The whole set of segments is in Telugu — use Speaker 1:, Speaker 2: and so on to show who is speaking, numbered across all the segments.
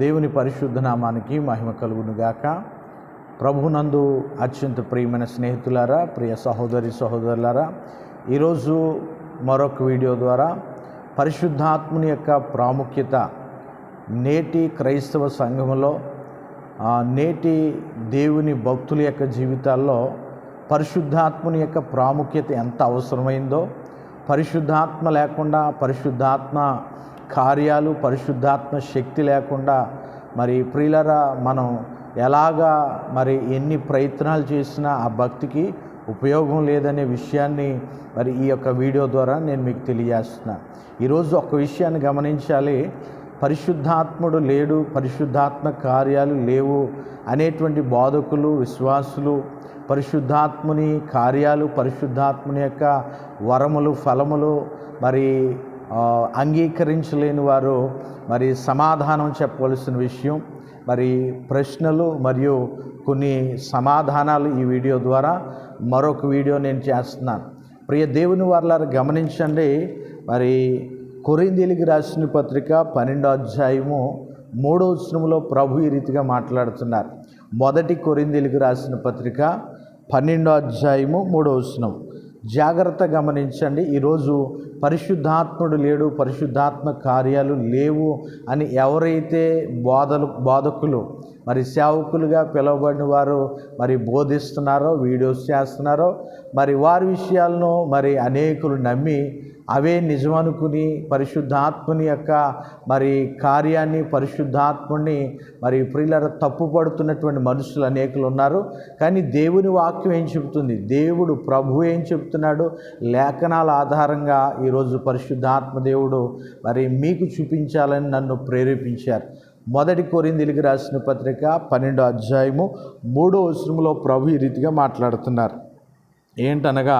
Speaker 1: దేవుని పరిశుద్ధ నామానికి మహిమ కలుగునుగాక. ప్రభునందు అత్యంత ప్రియమైన స్నేహితులారా ప్రియ సహోదరి సహోదరులారా ఈరోజు మరొక వీడియో ద్వారా పరిశుద్ధాత్ముని యొక్క ప్రాముఖ్యత నేటి క్రైస్తవ సంఘంలో నేటి దేవుని భక్తుల యొక్క జీవితాల్లో పరిశుద్ధాత్ముని యొక్క ప్రాముఖ్యత ఎంత అవసరమైందో పరిశుద్ధాత్మ లేకుండా పరిశుద్ధాత్మ కార్యాలు పరిశుద్ధాత్మ శక్తి లేకుండా మరి ప్రియులరా మనం ఎలాగా మరి ఎన్ని ప్రయత్నాలు చేసినా ఆ భక్తికి ఉపయోగం లేదనే విషయాన్ని మరి ఈ యొక్క వీడియో ద్వారా నేను మీకు తెలియజేస్తున్నాను ఈరోజు ఒక విషయాన్ని గమనించాలి. పరిశుద్ధాత్ముడు లేడు పరిశుద్ధాత్మ కార్యాలు లేవు అనేటువంటి బోధకులు విశ్వాసులు పరిశుద్ధాత్ముని కార్యాలు పరిశుద్ధాత్ముని యొక్క వరములు ఫలములు మరి అంగీకరించలేని వారు మరి సమాధానం చెప్పవలసిన విషయం మరి ప్రశ్నలు మరియు కొన్ని సమాధానాలు ఈ వీడియో ద్వారా మరొక వీడియో నేను చేస్తున్నాను. ప్రియ దేవుని వారు గమనించండి మరి కొరిందీలికి రాసిన పత్రిక పన్నెండో అధ్యాయము మూడో వచనంలో ప్రభు ఈ రీతిగా మాట్లాడుతున్నారు. మొదటి కొరిందీలికి రాసిన పత్రిక పన్నెండో అధ్యాయము మూడో వచనం. జాగ్రత్త గమనించండి ఈరోజు పరిశుద్ధాత్ముడు లేడు పరిశుద్ధాత్మ కార్యాలు లేవు అని ఎవరైతే బోధలు బోధకులు మరి సేవకులుగా పిలువబడిన వారు మరి బోధిస్తున్నారో వీడియోస్ చేస్తున్నారో మరి వారి విషయాలను మరి అనేకులు నమ్మి అవే నిజమనుకుని పరిశుద్ధాత్మని యొక్క మరి కార్యాన్ని పరిశుద్ధాత్ముని మరి ప్రియుల తప్పుపడుతున్నటువంటి మనుషులు అనేకులు ఉన్నారు. కానీ దేవుని వాక్యం ఏం చెబుతుంది? దేవుడు ప్రభు ఏం చెబుతున్నాడు? లేఖనాల ఆధారంగా ఈరోజు పరిశుద్ధాత్మ దేవుడు మరి మీకు చూపించాలని నన్ను ప్రేరేపించారు. మొదటి కొరిందిలికి రాసిన పత్రిక పన్నెండో అధ్యాయము మూడో వచనంలో ప్రభు ఈ రీతిగా మాట్లాడుతున్నారు. ఏంటనగా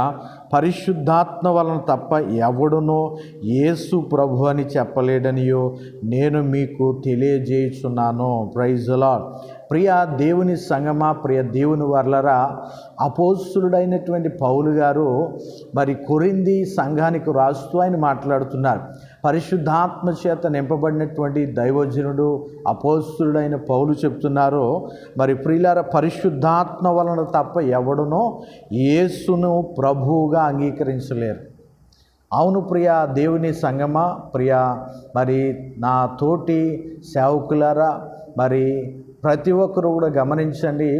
Speaker 1: పరిశుద్ధాత్మ వలన తప్ప ఎవడునో యేసు ప్రభు అని చెప్పలేడనియో నేను మీకు తెలియజేయుచున్నాను. ప్రైజులా ప్రియ దేవుని సంగమా ప్రియ దేవుని వర్లరా అపోసులుడైనటువంటి పౌలు గారు మరి కొరింది సంఘానికి రాస్తూ ఆయన మాట్లాడుతున్నారు. పరిశుద్ధాత్మ చేత నింపబడినటువంటి దైవజనుడు అపోస్తుడైన పౌలు చెప్తున్నారు మరి ప్రియులార పరిశుద్ధాత్మ వలన తప్ప ఎవడునో యేసును ప్రభువుగా అంగీకరించలేరు. అవును ప్రియ దేవుని సంగమా ప్రియ మరి నా తోటి సేవకులారా మరి ప్రతి ఒక్కరు కూడా గమనించండి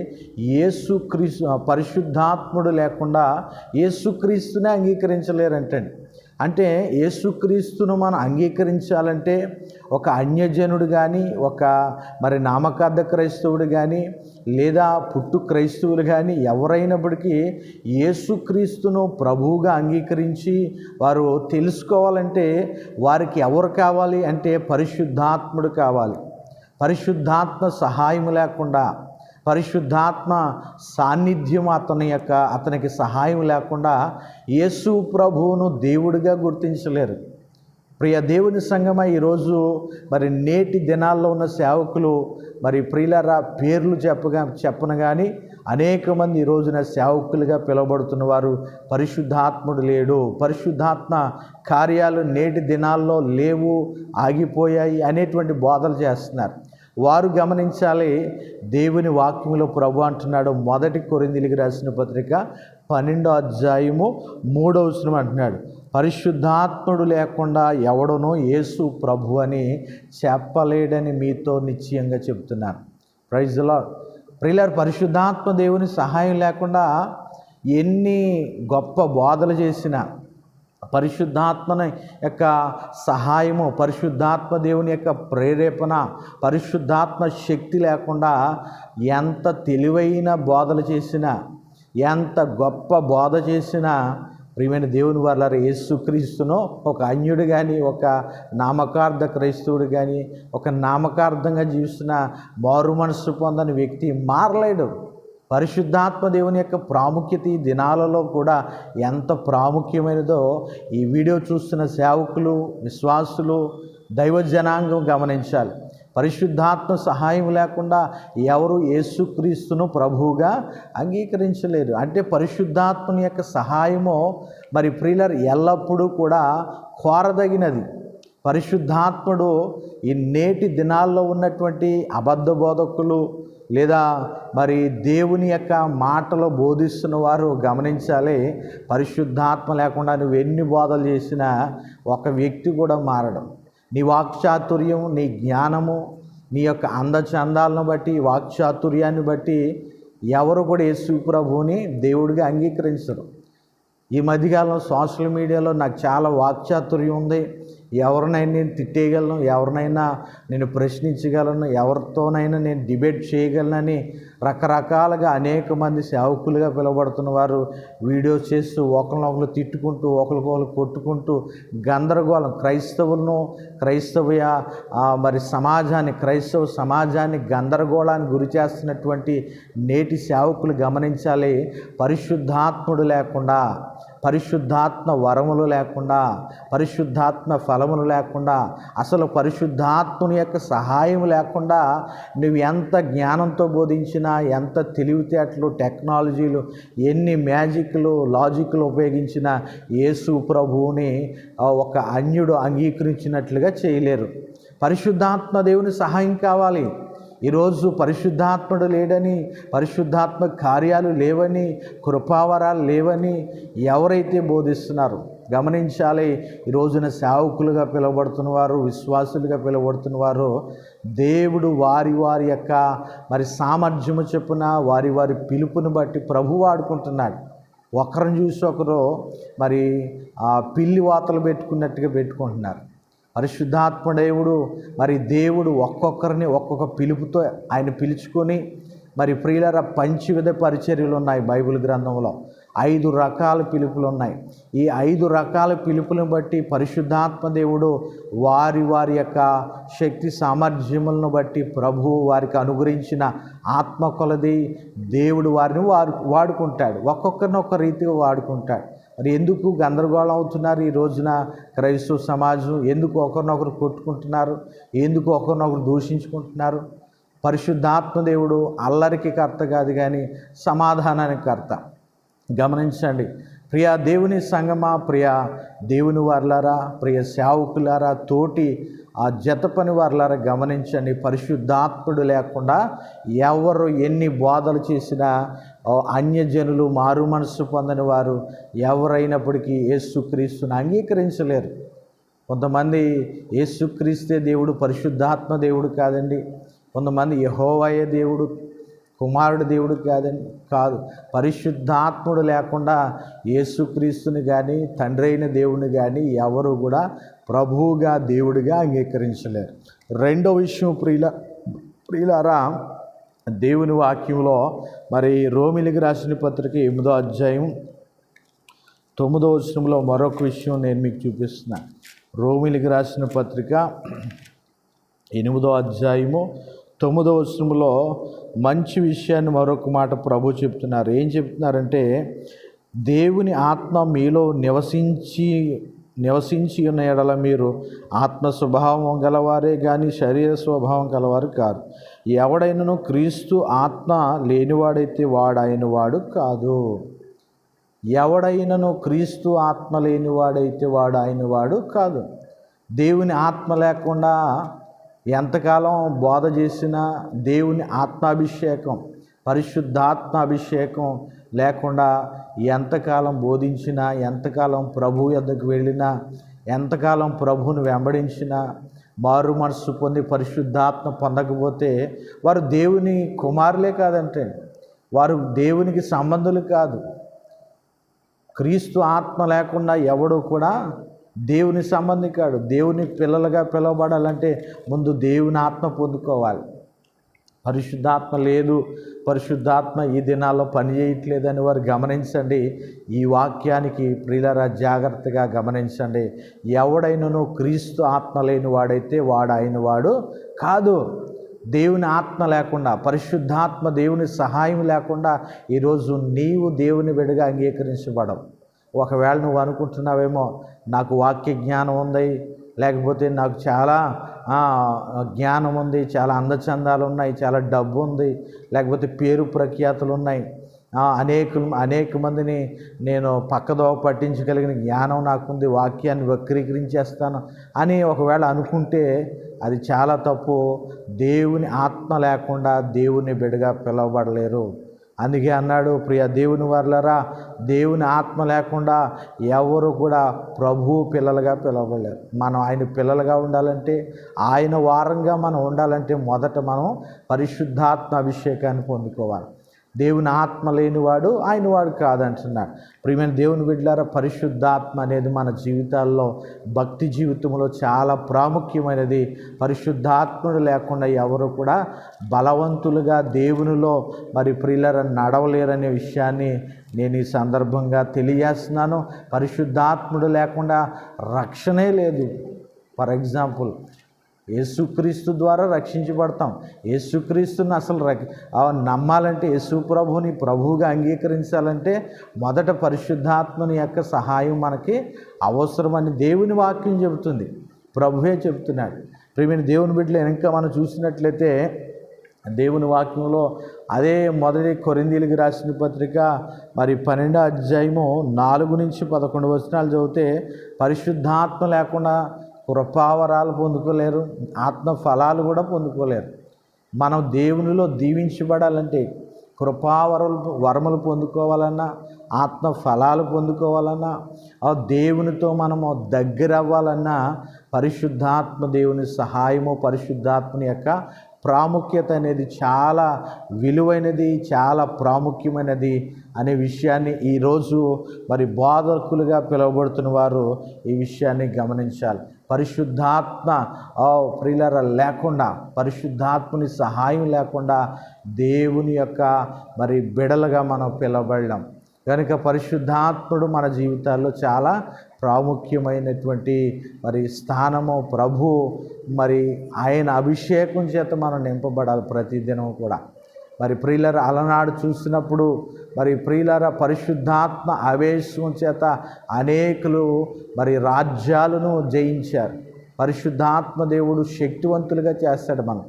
Speaker 1: ఏసుక్రీస్తు పరిశుద్ధాత్ముడు లేకుండా ఏసుక్రీస్తునే అంగీకరించలేరంటండి అంటే ఏసుక్రీస్తును మనం అంగీకరించాలంటే ఒక అన్యజనుడు కానీ ఒక మరి నామకార్థ క్రైస్తవుడు కానీ లేదా పుట్టు క్రైస్తవులు కానీ ఎవరైనప్పటికీ ఏసుక్రీస్తును ప్రభువుగా అంగీకరించి వారు తెలుసుకోవాలంటే వారికి ఎవరు కావాలి అంటే పరిశుద్ధాత్ముడు కావాలి. పరిశుద్ధాత్మ సహాయం లేకుండా పరిశుద్ధాత్మ సాన్నిధ్యం అతని యొక్క అతనికి సహాయం లేకుండా యేసు ప్రభువును దేవుడిగా గుర్తించలేరు. ప్రియ దేవుని సంగమ ఈరోజు మరి నేటి దినాల్లో ఉన్న సేవకులు మరి ప్రియులరా పేర్లు చెప్పగా చెప్పను కానీ అనేక మంది ఈ రోజున సేవకులుగా పిలువబడుతున్న వారు పరిశుద్ధాత్ముడు లేడు. పరిశుద్ధాత్మ కార్యాలు నేటి దినాల్లో లేవు ఆగిపోయాయి అనేటువంటి బోధలు చేస్తున్నారు. వారు గమనించాలి దేవుని వాక్యంలో ప్రభు అంటున్నాడు మొదటి కొరిందిలికి రాసిన పత్రిక పన్నెండో అధ్యాయము మూడో వచనం అంటున్నాడు. పరిశుద్ధాత్ముడు లేకుండా ఎవడనో యేసు ప్రభు అని చెప్పలేడని మీతో నిశ్చయంగా చెప్తున్నాను. ప్రైజ్లో ప్రిలర్ పరిశుద్ధాత్మ దేవుని సహాయం లేకుండా ఎన్ని గొప్ప బోధలు చేసినా పరిశుద్ధాత్మని యొక్క సహాయము పరిశుద్ధాత్మ దేవుని యొక్క ప్రేరేపణ పరిశుద్ధాత్మ శక్తి లేకుండా ఎంత తెలివైన బోధలు చేసినా ఎంత గొప్ప బోధ చేసినా ప్రియమైన దేవుని వాళ్ళ యేసుక్రీస్తును ఒక అన్యుడు కానీ ఒక నామకార్థ క్రైస్తవుడు కానీ ఒక నామకార్థంగా జీవిస్తున్న మారు మనస్సు పొందని వ్యక్తి మారలేడు. పరిశుద్ధాత్మ దేవుని యొక్క ప్రాముఖ్యత ఈ దినాలలో కూడా ఎంత ప్రాముఖ్యమైనదో ఈ వీడియో చూస్తున్న సేవకులు విశ్వాసులు దైవ జనాంగం గమనించాలి. పరిశుద్ధాత్మ సహాయం లేకుండా ఎవరు యేసుక్రీస్తును ప్రభువుగా అంగీకరించలేరు. అంటే పరిశుద్ధాత్మని యొక్క సహాయము మరి ప్రియులర్ ఎల్లప్పుడూ కూడా కోరదగినది. పరిశుద్ధాత్ముడు ఈ నేటి దినాల్లో ఉన్నటువంటి అబద్ధ బోధకులు లేదా మరి దేవుని యొక్క మాటలు బోధిస్తున్న వారు గమనించాలి. పరిశుద్ధాత్మ లేకుండా నువ్వు ఎన్ని బోధలు చేసినా ఒక వ్యక్తి కూడా మారడం. నీ వాక్చాతుర్యం నీ జ్ఞానము నీ యొక్క అందచందాలను బట్టి వాక్చాతుర్యాన్ని బట్టి ఎవరు కూడా యేసు ప్రభువుని దేవుడిగా అంగీకరించరు. ఈ మధ్యకాలం సోషల్ మీడియాలో నాకు చాలా వాక్చాతుర్యం ఉంది. ఎవరినైనా నేను తిట్టేయగలను ఎవరినైనా నేను ప్రశ్నించగలను ఎవరితోనైనా నేను డిబేట్ చేయగలనని రకరకాలుగా అనేక మంది సేవకులుగా పిలువబడుతున్న వారు వీడియోస్ చేస్తూ ఒకరినొకరు తిట్టుకుంటూ ఒకరికొకరు కొట్టుకుంటూ గందరగోళం క్రైస్తవులను క్రైస్తవ మరి సమాజాన్ని క్రైస్తవ సమాజాన్ని గందరగోళానికి గురి చేస్తున్నటువంటి నేటి సేవకులు గమనించాలి. పరిశుద్ధాత్ముడు లేకుండా పరిశుద్ధాత్మ వరములు లేకుండా పరిశుద్ధాత్మ ఫలములు లేకుండా అసలు పరిశుద్ధాత్ముని యొక్క సహాయం లేకుండా నువ్వు ఎంత జ్ఞానంతో బోధించినా ఎంత తెలివితేటలు టెక్నాలజీలు ఎన్ని మ్యాజిక్లు లాజిక్లు ఉపయోగించినా యేసు ప్రభువుని ఒక అన్యుడు అంగీకరించినట్లుగా చేయలేరు. పరిశుద్ధాత్మ దేవుని సహాయం కావాలి. ఈరోజు పరిశుద్ధాత్ముడు లేడని పరిశుద్ధాత్మ కార్యాలు లేవని కృపావరాలు లేవని ఎవరైతే బోధిస్తున్నారు గమనించాలి ఈ రోజున సేవకులుగా పిలువబడుతున్న వారు విశ్వాసులుగా పిలువబడుతున్న వారు దేవుడు వారి వారి యొక్క మరి సామర్థ్యము చెప్పున వారి వారి పిలుపుని బట్టి ప్రభు వాడుకుంటున్నాడు ఒకరిని చూసి ఒకరు మరి ఆ పిల్లి వాతలు పెట్టుకున్నట్టుగా పెట్టుకుంటున్నారు. పరిశుద్ధాత్మ దేవుడు మరి దేవుడు ఒక్కొక్కరిని ఒక్కొక్క పిలుపుతో ఆయన పిలుచుకొని మరి ప్రియులర పంచవిధ పరిచర్యలు ఉన్నాయి బైబిల్ గ్రంథంలో. ఐదు రకాల పిలుపులు ఉన్నాయి ఈ ఐదు రకాల పిలుపులను బట్టి పరిశుద్ధాత్మ దేవుడు వారి వారి యొక్క శక్తి సామర్థ్యములను బట్టి ప్రభువు వారికి అనుగ్రహించిన ఆత్మ కొలది దేవుడు వారిని వారు వాడుకుంటాడు. ఒక్కొక్కరిని ఒక రీతిగా వాడుకుంటాడు. మరి ఎందుకు గందరగోళం అవుతున్నారు ఈ రోజున క్రైస్తవ సమాజం? ఎందుకు ఒకరినొకరు కొట్టుకుంటున్నారు? ఎందుకు ఒకరినొకరు దూషించుకుంటున్నారు? పరిశుద్ధాత్మ దేవుడు అల్లరికి కర్త కాదు కానీ సమాధానానికి కర్త. గమనించండి ప్రియ దేవుని సంగమా ప్రియ దేవుని వార్లారా ప్రియ సేవకులారా తోటి ఆ జత పని వార్లారా గమనించండి. పరిశుద్ధాత్ముడు లేకుండా ఎవరు ఎన్ని బోధలు చేసినా అన్యజనులు మారు మనస్సు పొందని వారు ఎవరైనప్పటికీ యేసుక్రీస్తుని అంగీకరించలేరు. కొంతమంది యేసుక్రీస్తే దేవుడు పరిశుద్ధాత్మ దేవుడు కాదండి. కొంతమంది యహోవయ దేవుడు కుమారుడు దేవుడు కాదండి కాదు. పరిశుద్ధాత్ముడు లేకుండా యేసుక్రీస్తుని కానీ తండ్రి అయిన దేవుని కానీ ఎవరు కూడా ప్రభువుగా దేవుడిగా అంగీకరించలేరు. రెండో విషయం ప్రియుల ప్రియులారా దేవుని వాక్యంలో మరి రోమిలికి రాసిన పత్రిక ఎనిమిదో అధ్యాయం తొమ్మిదో వచనంలో మరొక విషయం నేను మీకు చూపిస్తున్నాను రోమిలికి రాసిన పత్రిక ఎనిమిదో అధ్యాయము తొమ్మిదవ వచనంలో మంచి విషయాన్ని మరొక మాట ప్రభు చెప్తున్నారు. ఏం చెప్తున్నారంటే దేవుని ఆత్మ మీలో నివసించి నివసించి ఉన్న ఎడల మీరు ఆత్మ స్వభావం గలవారే కానీ శరీర స్వభావం గలవారు కాదు ఎవడైనను క్రీస్తు ఆత్మ లేనివాడైతే వాడైన వాడు కాదు. ఎవడైనను క్రీస్తు ఆత్మ లేనివాడైతే వాడు ఆయన వాడు కాదు. దేవుని ఆత్మ లేకుండా ఎంతకాలం బోధ చేసినా దేవుని ఆత్మాభిషేకం పరిశుద్ధాత్మ అభిషేకం లేకుండా ఎంతకాలం బోధించినా ఎంతకాలం ప్రభు ఎద్దకు వెళ్ళినా ఎంతకాలం ప్రభువుని వెంబడించినా మారు మనస్సు పొంది పరిశుద్ధాత్మ పొందకపోతే వారు దేవుని కుమారులే కాదంటే వారు దేవునికి సంబంధులు కాదు. క్రీస్తు ఆత్మ లేకుండా ఎవడు కూడా దేవుని సంబంధి కాడు. దేవుని పిల్లలుగా పిలువబడాలంటే ముందు దేవుని ఆత్మ పొందుకోవాలి. పరిశుద్ధాత్మ లేదు. పరిశుద్ధాత్మ ఈ దినాల్లో పని చేయట్లేదని వారు గమనించండి. ఈ వాక్యానికి ప్రియులరా జాగ్రత్తగా గమనించండి. ఎవడైనను క్రీస్తు ఆత్మ లేని వాడైతే వాడు అయిన వాడు కాదు. దేవుని ఆత్మ లేకుండా పరిశుద్ధాత్మ దేవుని సహాయం లేకుండా ఈరోజు నీవు దేవుని విడిగా అంగీకరించబడవు. ఒకవేళ నువ్వు అనుకుంటున్నావేమో నాకు వాక్య జ్ఞానం ఉంది లేకపోతే నాకు చాలా జ్ఞానం ఉంది చాలా అందచందాలు ఉన్నాయి చాలా డబ్బు ఉంది లేకపోతే పేరు ప్రఖ్యాతులు ఉన్నాయి. అనేక అనేక మందిని నేను పక్కదో పట్టించగలిగిన జ్ఞానం నాకుంది వాక్యాన్ని వక్రీకరించేస్తాను అని ఒకవేళ అనుకుంటే అది చాలా తప్పు. దేవుని ఆత్మ లేకుండా దేవుని బిడగా పిలవబడలేరు. అందుకే అన్నాడు ప్రియ దేవుని వర్లరా దేవుని ఆత్మ లేకుండా ఎవరు కూడా ప్రభు పిల్లలుగా పిలవలేరు. మనం ఆయన పిల్లలుగా ఉండాలంటే ఆయన వారంగా మనం ఉండాలంటే మొదట మనం పరిశుద్ధాత్మ అభిషేకాన్ని పొందుకోవాలి. దేవుని ఆత్మ లేనివాడు ఆయన వాడు కాదంటున్నాడు. ప్రియమైన దేవుని బిడ్డారా పరిశుద్ధాత్మ అనేది మన జీవితాల్లో భక్తి జీవితంలో చాలా ప్రాముఖ్యమైనది. పరిశుద్ధాత్ముడు లేకుండా ఎవరు కూడా బలవంతులుగా దేవునిలో మరి ప్రియులర నడవలేరనే విషయాన్ని నేను ఈ సందర్భంగా తెలియజేస్తున్నాను. పరిశుద్ధాత్ముడు లేకుండా రక్షణే లేదు. ఫర్ ఎగ్జాంపుల్ యేసుక్రీస్తు ద్వారా రక్షించబడతాం. యేసుక్రీస్తుని అసలు రక్- నమ్మాలంటే యేసు ప్రభుని ప్రభువుగా అంగీకరించాలంటే మొదట పరిశుద్ధాత్మని యొక్క సహాయం మనకి అవసరమని దేవుని వాక్యం చెబుతుంది. ప్రభువే చెబుతున్నాడు. ప్రియమైన దేవుని బిడ్డలు ఇంకా మనం చూసినట్లయితే దేవుని వాక్యంలో అదే మొదటి కొరిందీలకు రాసిన పత్రిక మరి పన్నెండో అధ్యాయము నాలుగు నుంచి పదకొండు వచనాలు చదివితే పరిశుద్ధాత్మ లేకుండా కృపావరాలు పొందుకోలేరు ఆత్మ ఫలాలు కూడా పొందుకోలేరు. మనం దేవునిలో దీవించబడాలంటే కృపావరలు వరములు పొందుకోవాలన్నా ఆత్మ ఫలాలు పొందుకోవాలన్నా ఆ దేవునితో మనము దగ్గర అవ్వాలన్నా పరిశుద్ధాత్మ దేవుని సహాయము పరిశుద్ధాత్మని యొక్క ప్రాముఖ్యత అనేది చాలా విలువైనది చాలా ప్రాముఖ్యమైనది అనే విషయాన్ని ఈరోజు మరి బోధకులుగా పిలువబడుతున్న వారు ఈ విషయాన్ని గమనించాలి. పరిశుద్ధాత్మ ఓ ప్రియులర లేకుండా పరిశుద్ధాత్మని సహాయం లేకుండా దేవుని యొక్క మరి బిడలుగా మనం పిలవబడడం. కనుక పరిశుద్ధాత్ముడు మన జీవితాల్లో చాలా ప్రాముఖ్యమైనటువంటి మరి స్థానము ప్రభు మరి ఆయన అభిషేకం చేత మనం నింపబడాలి ప్రతిదినం కూడా. మరి ప్రియులర్ అలనాడు చూసినప్పుడు మరి ప్రియులర పరిశుద్ధాత్మ ఆవేశం చేత అనేకులు మరి రాజ్యాలను జయించారు. పరిశుద్ధాత్మ దేవుడు శక్తివంతులుగా చేస్తాడు మనం.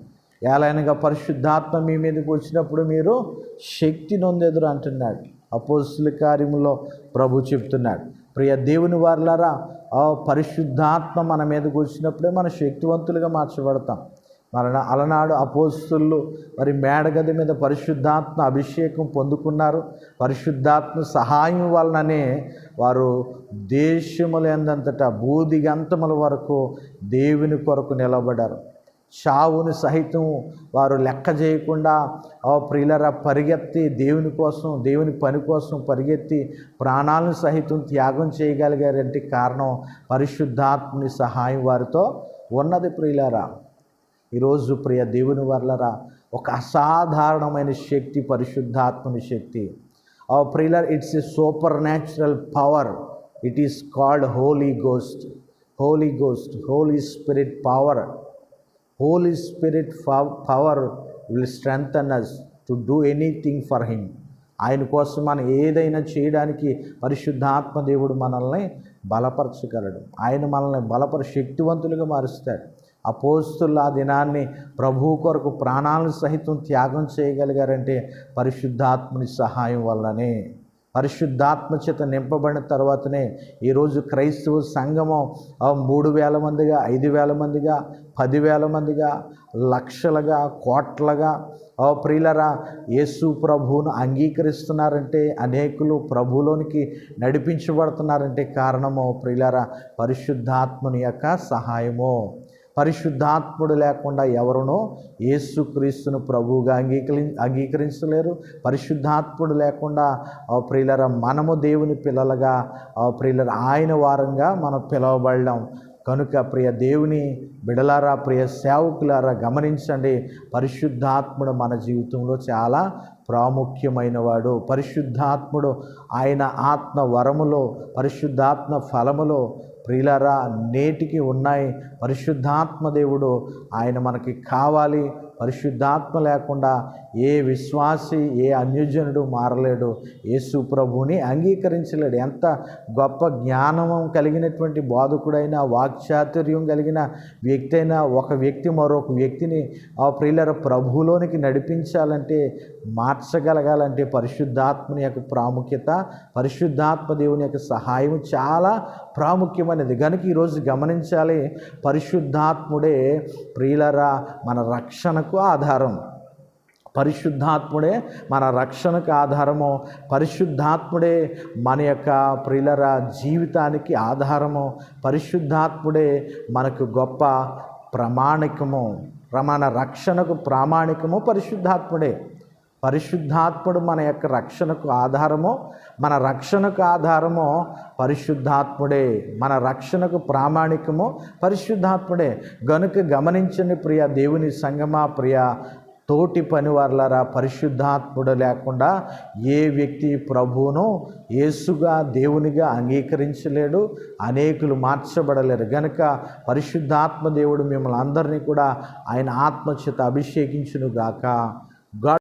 Speaker 1: ఏలైనగా పరిశుద్ధాత్మ మీ మీదకి వచ్చినప్పుడు మీరు శక్తి నొందెదురు అంటున్నాడు. అపోస్తుల కార్యములో ప్రభు చెప్తున్నాడు. ప్రియ దేవుని వారులారా ఆ పరిశుద్ధాత్మ మన మీదకి వచ్చినప్పుడే మనం శక్తివంతులుగా మార్చబడతాం. మరణ అలనాడు అపోస్తులు మరి మేడగది మీద పరిశుద్ధాత్మ అభిషేకం పొందుకున్నారు. పరిశుద్ధాత్మ సహాయం వలననే వారు దేశములందంతటా బూదిగంతముల వరకు దేవుని కొరకు నిలబడారు చావుని సహితం వారు లెక్క చేయకుండా ఆ ప్రియులరా పరిగెత్తి దేవుని కోసం దేవుని పని కోసం పరిగెత్తి ప్రాణాలను సహితం త్యాగం చేయగలిగారంటే కారణం పరిశుద్ధాత్మని సహాయం వారితో ఉన్నది ప్రియులరా. ఈరోజు ప్రియ దేవుని వర్లరా ఒక అసాధారణమైన శక్తి పరిశుద్ధాత్మని శక్తి. ఆ ప్రియులర్ it's a supernatural power it is called holy ghost holy ghost holy spirit power holy spirit power will strengthen us to do anything for him ఆయన కోసం మనం ఏదైనా చేయడానికి పరిశుద్ధాత్మ దేవుడు మనల్ని బలపరచగలడు. ఆయన మనల్ని బలపర శక్తివంతులుగా మారుస్తాడు. అపోస్తుల ఆ దినాన్ని ప్రభు కొరకు ప్రాణాలను సహితం త్యాగం చేయగలిగారంటే పరిశుద్ధాత్మని సహాయం వల్లనే. పరిశుద్ధాత్మ చేత నింపబడిన తర్వాతనే ఈరోజు క్రైస్తవ సంఘము మూడు వేల మందిగా ఐదు వేల మందిగా పదివేల మందిగా లక్షలుగా కోట్లగా ఓ ప్రియులరా యేసు ప్రభువును అంగీకరిస్తున్నారంటే అనేకులు ప్రభులోనికి నడిపించబడుతున్నారంటే కారణము ప్రియులరా పరిశుద్ధాత్మని యొక్క సహాయము. పరిశుద్ధాత్ముడు లేకుండా ఎవరునో యేసుక్రీస్తును ప్రభువుగా అంగీకరి అంగీకరించలేరు. పరిశుద్ధాత్ముడు లేకుండా ఆ ప్రియులర మనము దేవుని పిల్లలుగా ఆ ప్రియులర ఆయన వారంగా మనం పిలవబడడం కనుక ప్రియ దేవుని బిడలారా ప్రియ సేవకులారా గమనించండి పరిశుద్ధాత్ముడు మన జీవితంలో చాలా ప్రాముఖ్యమైన వాడు పరిశుద్ధాత్ముడు ఆయన ఆత్మ వరములో పరిశుద్ధాత్మ ఫలములో ప్రియులరా నేటికి ఉన్నాయి. పరిశుద్ధాత్మ దేవుడు ఆయన మనకి కావాలి. పరిశుద్ధాత్మ లేకుండా ఏ విశ్వాసి ఏ అన్యజనుడు మారలేడు. యేసు ప్రభుని అంగీకరించలేడు. ఎంత గొప్ప జ్ఞానం కలిగినటువంటి బాధకుడైన వాక్చాతుర్యం కలిగిన వ్యక్తి అయినా ఒక వ్యక్తి మరొక వ్యక్తిని ఆ ప్రియులర ప్రభులోనికి నడిపించాలంటే మార్చగలగాలంటే పరిశుద్ధాత్మని యొక్క ప్రాముఖ్యత పరిశుద్ధాత్మ దేవుని యొక్క సహాయం చాలా ప్రాముఖ్యమైనది. కనుక ఈరోజు గమనించాలి పరిశుద్ధాత్ముడే ప్రియులరా మన రక్షణకు ఆధారం. పరిశుద్ధాత్ముడే మన రక్షణకు ఆధారము. పరిశుద్ధాత్ముడే మన యొక్క ప్రియులర జీవితానికి ఆధారము. పరిశుద్ధాత్ముడే మనకు గొప్ప ప్రామాణికము. మన రక్షణకు ప్రామాణికము పరిశుద్ధాత్ముడే. పరిశుద్ధాత్ముడు మన యొక్క రక్షణకు ఆధారమో మన రక్షణకు ఆధారమో పరిశుద్ధాత్ముడే. మన రక్షణకు ప్రామాణికము పరిశుద్ధాత్ముడే. గనుక గమనించని ప్రియ దేవుని సంగమా ప్రియ తోటి పనివార్లరా పరిశుద్ధాత్ముడు లేకుండా ఏ వ్యక్తి ప్రభువును యేసుగా దేవునిగా అంగీకరించలేడు అనేకులు మార్చబడలేరు. గనుక పరిశుద్ధాత్మ దేవుడు మిమ్మల్ని అందరినీ కూడా ఆయన ఆత్మచేత అభిషేకించునుగాక. గాడ్